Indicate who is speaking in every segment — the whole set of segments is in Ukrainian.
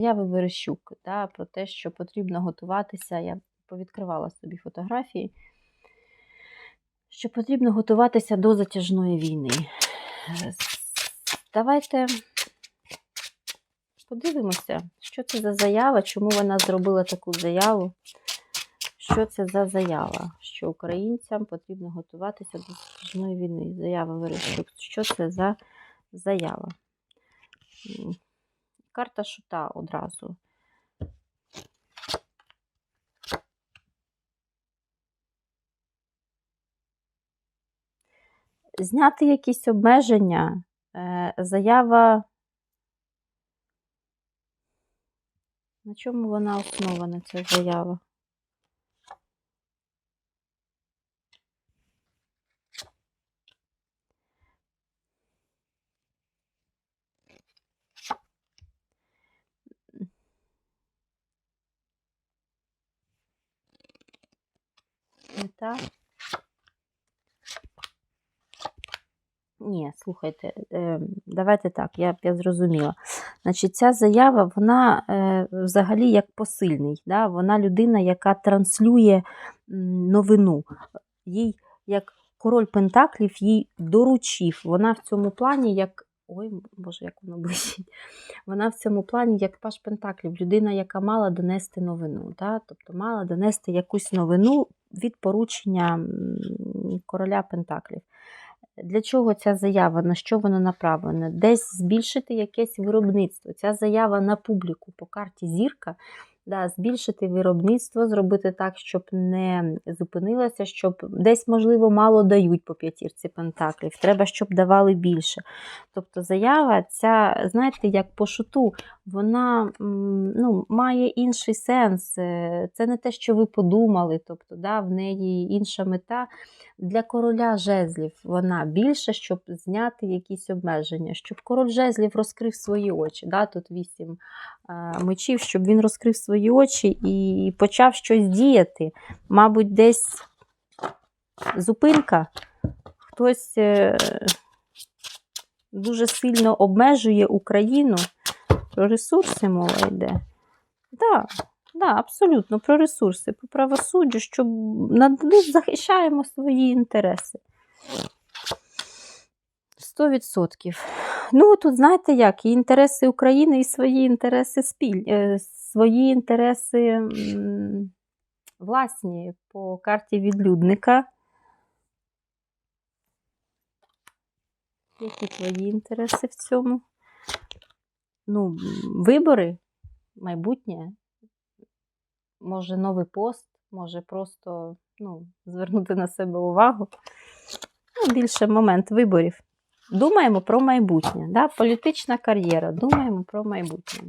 Speaker 1: Заяви Верещук да, про те, що потрібно готуватися. Я повідкривала собі фотографії, що потрібно готуватися до затяжної війни. Е, Давайте подивимося, що це за заява, чому вона зробила таку заяву. Що це за заява? Що українцям потрібно готуватися до затяжної війни? Заява Верещук. Що це за заява? Карта шута одразу. Зняти якісь обмеження, е, заява. На чому вона основана, ця заява? Мета. Ні, слухайте, давайте так, я, я зрозуміла. Значить, ця заява, вона е, взагалі як посильний. Да? Вона людина, яка транслює новину. Їй, як король Пентаклів, їй доручив. Вона в цьому плані, як. Ой, Боже, як воно блищить. Вона в цьому плані, як Паш Пентаклів, людина, яка мала донести новину. Да? Тобто мала донести якусь новину від поручення короля Пентаклів. Для чого ця заява? На що вона направлена? Десь збільшити якесь виробництво. Ця заява на публіку по карті зірка. Да, збільшити виробництво, зробити так, щоб не зупинилося, щоб десь, можливо, мало дають по п'ятірці пентаклів. Треба, щоб давали більше. Тобто заява, ця, знаєте, як по шуту, вона ну, має інший сенс. Е, Це не те, що ви подумали. Тобто, да, в неї інша мета. Для короля жезлів вона більше, щоб зняти якісь обмеження, щоб король жезлів розкрив свої очі. Да? Тут вісім мечів, щоб він розкрив свої очі і почав щось діяти. Мабуть, десь зупинка, хтось е, дуже сильно обмежує Україну. Про ресурси мова йде. Так, да, абсолютно про ресурси, по правосуддю, щоб над- ну, захищаємо свої інтереси. 100%. Ну, тут знаєте як, і інтереси України, і свої інтереси спіль, е, свої інтереси власні по карті відлюдника. Які твої інтереси в цьому? Ну, вибори, майбутнє, може новий пост, може просто ну, звернути на себе увагу. Ну, більше момент виборів. Думаємо про майбутнє. Да? Політична кар'єра. Думаємо про майбутнє.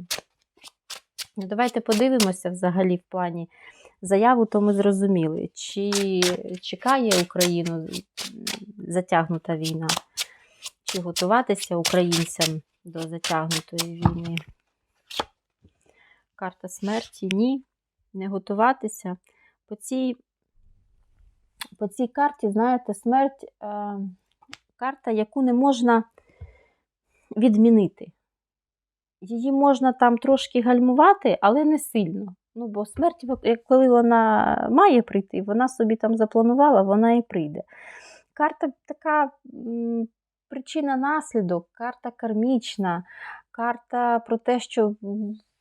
Speaker 1: Ну, Давайте подивимося взагалі в плані заяву, то ми зрозуміли, чи чекає Україну затягнута війна, чи готуватися українцям до затягнутої війни. Карта смерті ні, не готуватися. По цій, по цій карті, знаєте, смерть е, карта, яку не можна відмінити. Її можна там трошки гальмувати, але не сильно. Ну, бо смерть, коли вона має прийти, вона собі там запланувала, вона і прийде. Карта така причина-наслідок, карта кармічна, карта про те, що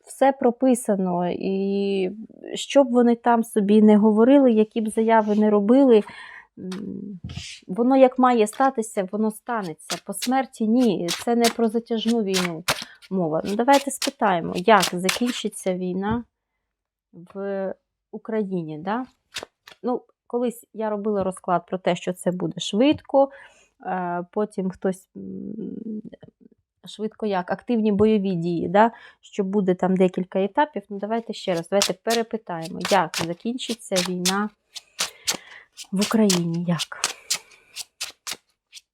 Speaker 1: все прописано, і що б вони там собі не говорили, які б заяви не робили, воно як має статися, воно станеться. По смерті ні. Це не про затяжну війну мова. Ну, давайте спитаємо, як закінчиться війна в Україні. Да? Ну, колись я робила розклад про те, що це буде швидко, е, потім хтось. Швидко як активні бойові дії, да? що буде там декілька етапів. Ну, давайте ще раз, давайте перепитаємо, як закінчиться війна в Україні. Як?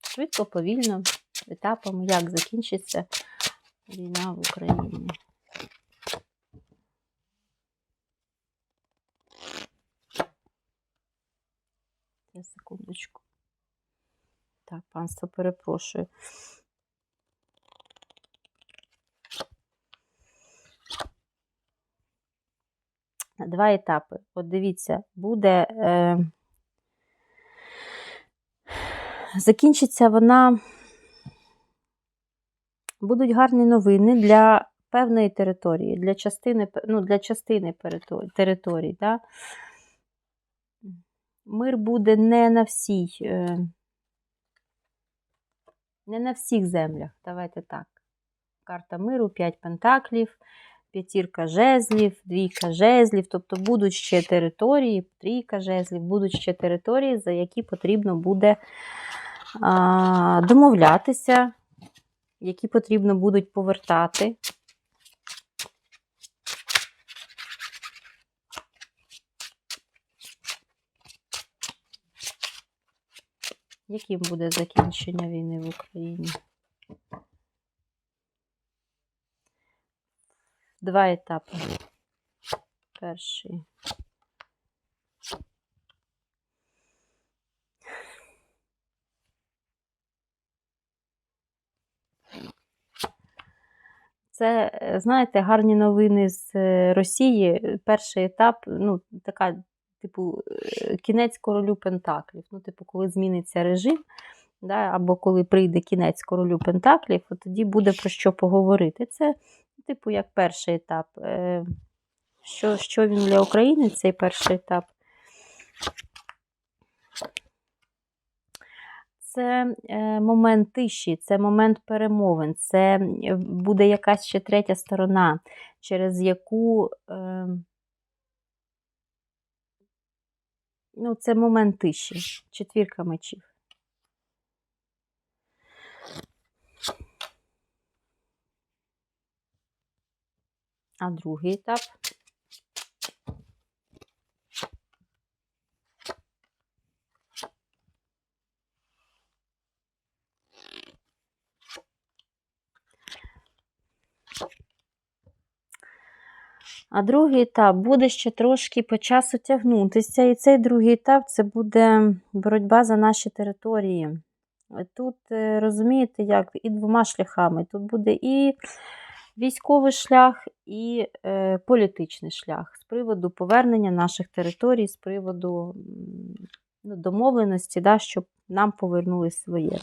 Speaker 1: Швидко, повільно, етапами, як закінчиться війна в Україні. Я секундочку. Так, панство, перепрошую. Два етапи. От дивіться, буде. Е, закінчиться вона. Будуть гарні новини для певної території, для частини, ну, для частини територій. Да? Мир буде не на всій, е, не на всіх землях. Давайте так. Карта миру, 5 пентаклів, п'ятірка жезлів, двійка жезлів. Тобто будуть ще території, трійка жезлів, будуть ще території, за які потрібно буде домовлятися, які потрібно будуть повертати. Яким буде закінчення війни в Україні? Два етапи. Перший. Це, е, знаєте, гарні новини з е, Росії. Перший етап, ну, така, типу, е, кінець королю Пентаклів. Ну, типу, коли зміниться режим, да, або коли прийде кінець королю Пентаклів, от тоді буде про що поговорити. Це, типу, як перший етап. Що, що він для України, цей перший етап? Це е, момент тиші, це момент перемовин, це буде якась ще третя сторона, через яку е, ну, це момент тиші, четвірка мечів. А другий етап. А другий етап буде ще трошки по часу тягнутися. І цей другий етап це буде боротьба за наші території. Тут, е, розумієте, як і двома шляхами. Тут буде і військовий шлях, і е, політичний шлях з приводу повернення наших територій, з приводу ну, домовленості, да, щоб нам повернули своє.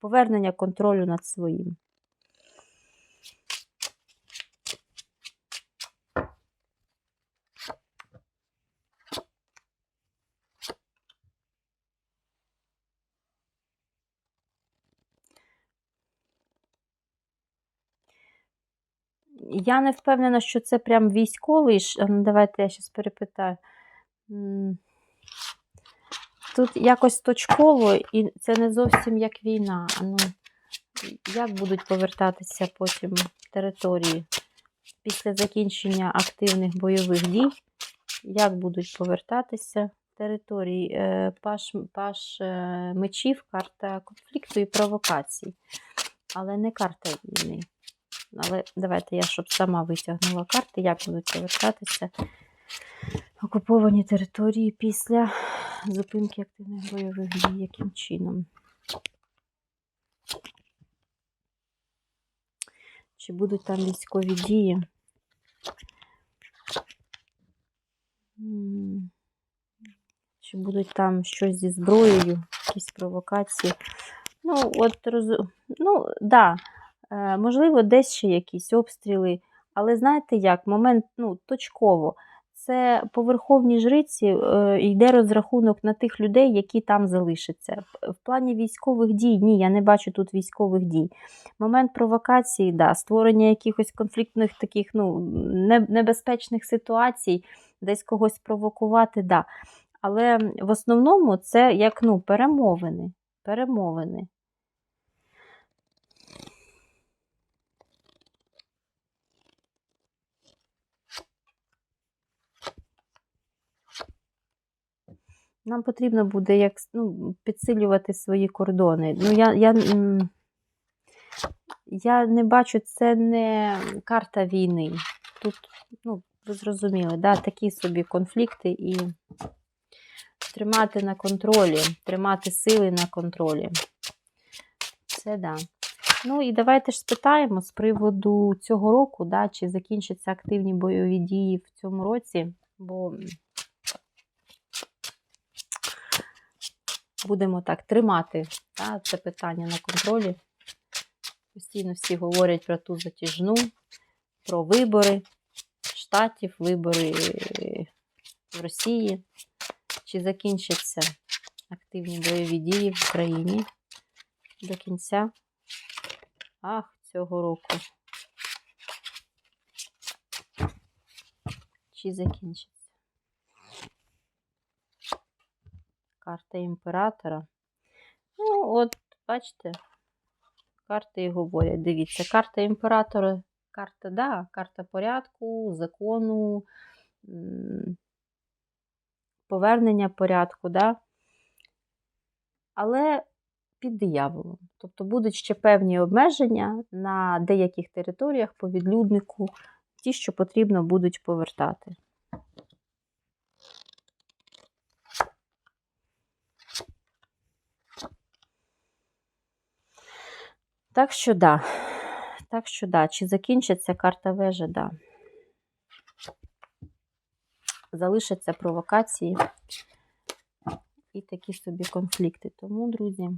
Speaker 1: Повернення контролю над своїм. Я не впевнена, що це прям військовий. ну, Давайте я зараз перепитаю. Тут якось точково, і це не зовсім як війна. Ну, як будуть повертатися потім території після закінчення активних бойових дій? Як будуть повертатися території? Е, Паш, паш е, мечів, карта конфлікту і провокацій, але не карта війни. Але давайте я, щоб сама витягнула карти, як будуть повертатися окуповані території після зупинки активних бойових дій, яким чином. Чи будуть там військові дії? Чи будуть там щось зі зброєю, якісь провокації? Ну, от роз... ну, да. Е, Можливо, десь ще якісь обстріли, але знаєте як, момент ну, точково. Це по верховній жриці е, йде розрахунок на тих людей, які там залишаться. В плані військових дій, ні, я не бачу тут військових дій. Момент провокації, да, створення якихось конфліктних таких ну, небезпечних ситуацій, десь когось провокувати, да. Але в основному це як ну, перемовини. перемовини. Нам потрібно буде як, ну, підсилювати свої кордони. Ну, я, я, я не бачу, це не карта війни. Тут, ну, ви зрозуміли, да, такі собі конфлікти і тримати на контролі, тримати сили на контролі. Це да. Ну і давайте ж спитаємо з приводу цього року, да, чи закінчаться активні бойові дії в цьому році. Бо будемо так тримати та, це питання на контролі. Постійно всі говорять про ту затяжну, про вибори штатів, вибори в Росії. Чи закінчаться активні бойові дії в Україні до кінця? Ах, цього року. Чи закінчиться? Карта імператора. Ну, от, бачите, карти і говорять. Дивіться, карта імператора, карта, да, карта порядку, закону, повернення порядку, да? але під дияволом. Тобто будуть ще певні обмеження на деяких територіях по відлюднику, ті, що потрібно будуть повертати. Так що да. Так що да. Чи закінчиться карта вежа? Да. Залишаться провокації і такі собі конфлікти. Тому, друзі.